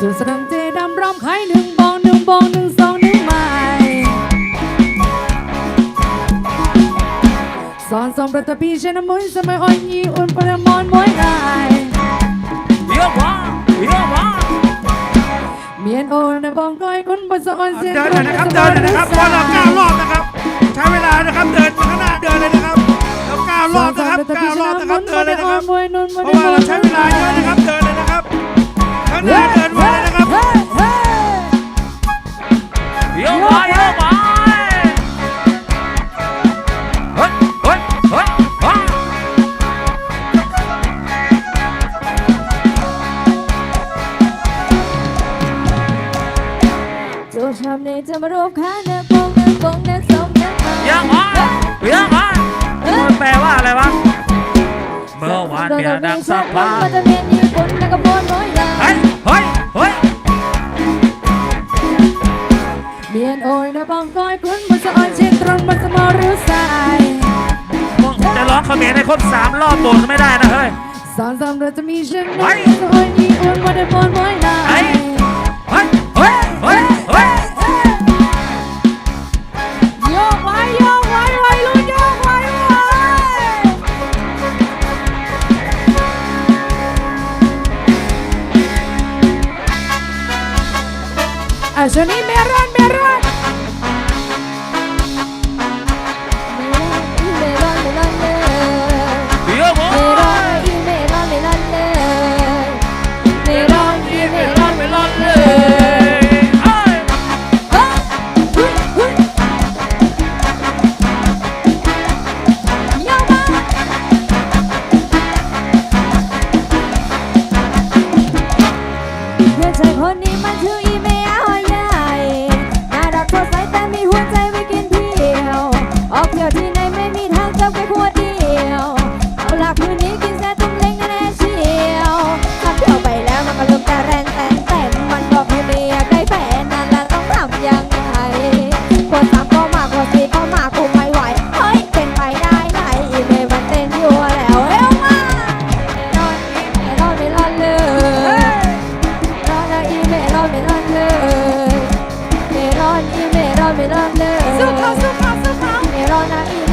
สุดสะดึงเจดำร้องไข่หนึ่งบองหนึ่งบองหนึ่งสองหนึ่งใหม่สอนสองประตพีชนะมุนสมัยอ่อนยีอุ่นประมอนมวยไายเยอะวะเยอะวะเมียนโอนบองก้อยคุณบนสะออนเสียงเดินนะครับเดินนะครับวันละเก้ารอบนะครับ ใช้เวลานะครับเดินไปข้างหน้าเดินเลยนะครับเราเก้ารอบนะครับเก้ารอบนะครับเดินเลยนะครับเพราะว่าเราใช้เวลาเยอะนะครับเดิน นะครับข้างหน้าเดินไว้เลยนะครับเยอะวะเยอะวะเฮ้ยเฮ้ยเฮ้ยเฮ้ยจูชามนี้จะมารูปขาเนื้อปงเนื้อปงเนื้อสมเนื้อมาเยอะวะเยอะวะมันแปลว่าอะไรวะเมื่อวานเมียดังสักพักมันจะเมี มรให้ครบสามรอบโบนไม่ได้นะเฮ้ย สอนสามเราจะมีฉันยสะออนยี่อุ่นมาได้บนน้อยลาเฮ้ยเฮ้เฮ้ย เฮ้ย เฮ้ย ไม่รอดไม่รอดเลยสู้เขาสู้เขาสู้เขาไม่รอดนะ